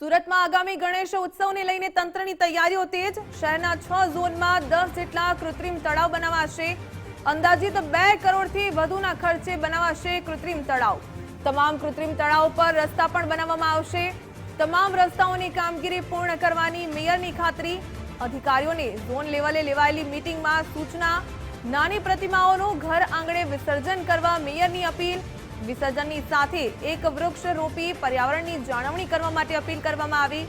સુરતમાં આગામી ગણેશ ઉત્સવને લઈને તંત્રની તૈયારીઓ તેજ. શહેરના છ ઝોનમાં દસ જેટલા કૃત્રિમ તળાવ બનાવાશે. અંદાજિત બે કરોડથી વધુના ખર્ચે બનાવાશે કૃત્રિમ તળાવ. તમામ કૃત્રિમ તળાવ પર રસ્તા પણ બનાવવામાં આવશે. તમામ રસ્તાઓની કામગીરી પૂર્ણ કરવાની મેયરની ખાતરી. અધિકારીઓને ઝોન લેવલે લેવાયેલી મિટિંગમાં સૂચના. નાની પ્રતિમાઓનું ઘર આંગણે વિસર્જન કરવા મેયરની અપીલ. વિસર્જનની સાથે એક વૃક્ષ રોપી પર્યાવરણની જાળવણી કરવા માટે અપીલ કરવામાં આવી.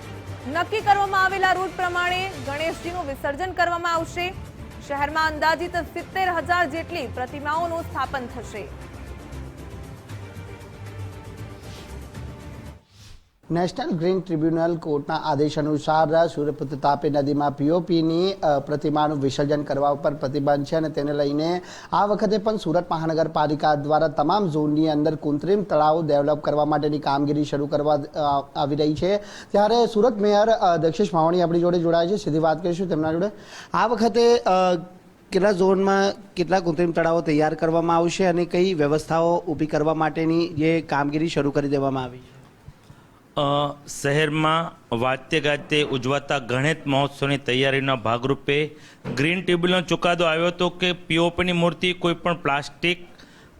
નક્કી કરવામાં આવેલા રૂટ પ્રમાણે ગણેશજીનું વિસર્જન કરવામાં આવશે. શહેરમાં અંદાજિત સિત્તેર જેટલી પ્રતિમાઓનું સ્થાપન થશે. નેશનલ ગ્રીન ટ્રિબ્યુનલ કોર્ટના આદેશ અનુસાર સૂર્યપુત્ર તાપી નદીમાં પીઓપીની પ્રતિમાનું વિસર્જન કરવા ઉપર પ્રતિબંધ છે અને તેને લઈને આ વખતે પણ સુરત મહાનગરપાલિકા દ્વારા તમામ ઝોનની અંદર કૃત્રિમ તળાવ ડેવલપ કરવા માટેની કામગીરી શરૂ કરવા આવી રહી છે. ત્યારે સુરત મેયર દક્ષિશ માવાણી આપણી જોડે જોડાય છે. સીધી વાત કરીશું તેમના જોડે. આ વખતે કેટલા ઝોનમાં કેટલા કૃત્રિમ તળાવો તૈયાર કરવામાં આવશે અને કઈ વ્યવસ્થાઓ ઊભી કરવા માટેની જે કામગીરી શરૂ કરી દેવામાં આવી છે? શહેરમાં વાત્ય ગાતે ઉજવાતા ગણેશ મહોત્સવની તૈયારીના ભાગરૂપે ગ્રીન ટ્રિબ્યુનલ ચુકાદો આવ્યો હતો કે પીઓપીની મૂર્તિ કોઈ પણ પ્લાસ્ટિક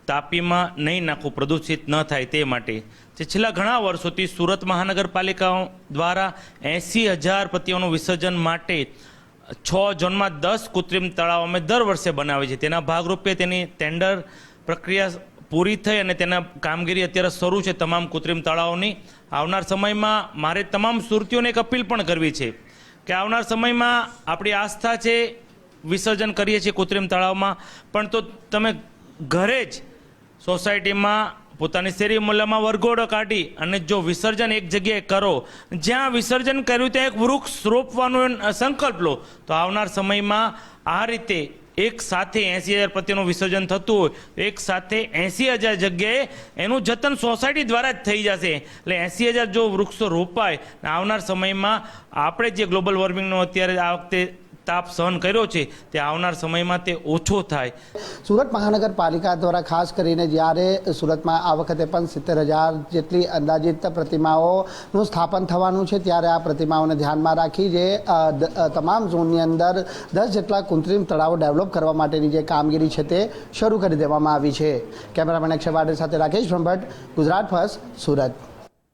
તાપીમાં નહીં નાખવું, પ્રદૂષિત ન થાય તે માટે. જે છેલ્લા ઘણા વર્ષોથી સુરત મહાનગરપાલિકા દ્વારા એંસી હજાર પ્રતિઓનું વિસર્જન માટે છ ઝોનમાં દસ કૃત્રિમ તળાવ અમે દર વર્ષે બનાવીએ છીએ. તેના ભાગરૂપે તેની ટેન્ડર પ્રક્રિયા પૂરી થઈ અને તેના કામગીરી અત્યારે શરૂ છે તમામ કૃત્રિમ તળાવોની. આવનાર સમયમાં મારે તમામ સુરતીઓને એક અપીલ પણ કરવી છે કે આવનાર સમયમાં આપણી આસ્થા છે વિસર્જન કરીએ છીએ કૃત્રિમ તળાવમાં. પણ તો તમે ઘરે જ સોસાયટીમાં પોતાની શેરી મુલ્લામાં વરઘોડો કાઢી અને જો વિસર્જન એક જગ્યાએ કરો, જ્યાં વિસર્જન કર્યું ત્યાં એક વૃક્ષ રોપવાનો સંકલ્પ લો, તો આવનાર સમયમાં આ રીતે એક સાથે એંસી હજાર પ્રત્યેનું વિસર્જન થતું હોય એક સાથે એંસી હજાર જગ્યાએ એનું જતન સોસાયટી દ્વારા જ થઈ જશે. એટલે એંસી હજાર જો વૃક્ષો રોપાય આવનાર સમયમાં આપણે જે ગ્લોબલ વોર્મિંગનો અત્યારે આ વખતે તાપ સહન કર્યો છે, તે આવનાર સમયમાં તે ઓછો થાય. સુરત મહાનગરપાલિકા દ્વારા ખાસ કરીને જ્યારે સુરતમાં આ વખતે પણ સિત્તેર હજાર જેટલી અંદાજિત પ્રતિમાઓનું સ્થાપન થવાનું છે, ત્યારે આ પ્રતિમાઓને ધ્યાનમાં રાખી જે તમામ ઝોનની અંદર દસ જેટલા કૃત્રિમ તળાવો ડેવલપ કરવા માટેની જે કામગીરી છે, તે શરૂ કરી દેવામાં આવી છે. કેમેરામેન અક્ષય વાડે સાથે રાકેશ બ્રહ્મભટ્ટ, ગુજરાત ફર્સ્ટ, સુરત.